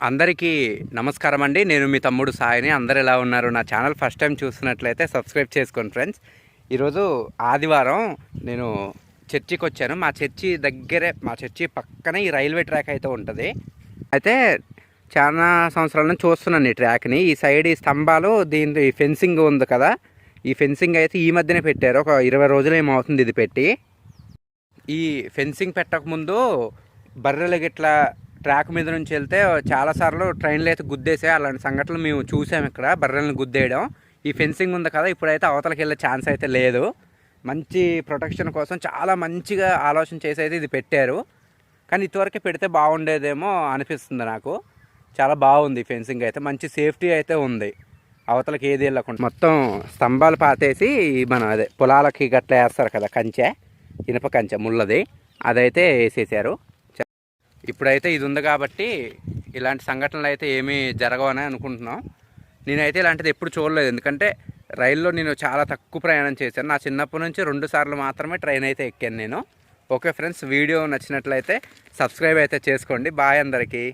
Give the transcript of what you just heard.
అందరికీ నమస్కారం అండి నేను మీ తమ్ముడు సాయిని. అందరు ఎలా ఉన్నారు? నా ఛానల్ ఫస్ట్ టైం చూస్తున్నట్లయితే సబ్స్క్రైబ్ చేసుకోండి ఫ్రెండ్స్. ఈరోజు ఆదివారం నేను చర్చికి వచ్చాను మా చర్చి దగ్గరే మా చర్చి పక్కనే ఈ రైల్వే ట్రాక్ అయితే ఉంటుంది. అయితే చాలా సంవత్సరాల నుంచి చూస్తున్నాను ఈ ట్రాక్ని. ఈ సైడ్ ఈ స్తంభాలు దీని ఈ ఫెన్సింగ్ ఉంది కదా. ఈ ఫెన్సింగ్ అయితే ఈ మధ్యనే పెట్టారు. ఒక ఇరవై రోజులు ఏమవుతుంది ఇది పెట్టి. ఈ ఫెన్సింగ్ పెట్టకముందు బర్రెలు గిట్లా ట్రాక్ మీద నుంచి వెళ్తే చాలాసార్లు ట్రైన్లు అయితే గుద్దేసాయి. అలాంటి సంఘటనలు మేము చూసాము ఇక్కడ. బర్రెలను గుద్దేయడం. ఈ ఫెన్సింగ్ ఉంది కదా ఇప్పుడైతే అవతలకి వెళ్ళే ఛాన్స్ అయితే లేదు. మంచి ప్రొటెక్షన్ కోసం చాలా మంచిగా ఆలోచన చేసి అయితే ఇది పెట్టారు. కానీ ఇంతవరకే పెడితే బాగుండేదేమో అనిపిస్తుంది నాకు. చాలా బాగుంది ఫెన్సింగ్ అయితే. మంచి సేఫ్టీ అయితే ఉంది. అవతలకి ఏది వెళ్ళకుండా. మొత్తం స్తంభాలు పాతేసి మన అదే పొలాలకి గట్లా వేస్తారు కదా కంచె ఇనుప కంచె ముళ్ళది. అదైతే వేసేసారు. ఇప్పుడైతే ఇది ఉంది కాబట్టి ఇలాంటి సంఘటనలు అయితే ఏమీ జరగవని అనుకుంటున్నాం. నేనైతే ఇలాంటిది ఎప్పుడు చూడలేదు. ఎందుకంటే రైల్లో నేను చాలా తక్కువ ప్రయాణం చేశాను. నా చిన్నప్పటి నుంచి రెండు సార్లు మాత్రమే ట్రైన్ అయితే ఎక్కాను నేను. ఓకే ఫ్రెండ్స్ వీడియో నచ్చినట్లయితే సబ్స్క్రైబ్ అయితే చేసుకోండి. బాయ్ అందరికీ.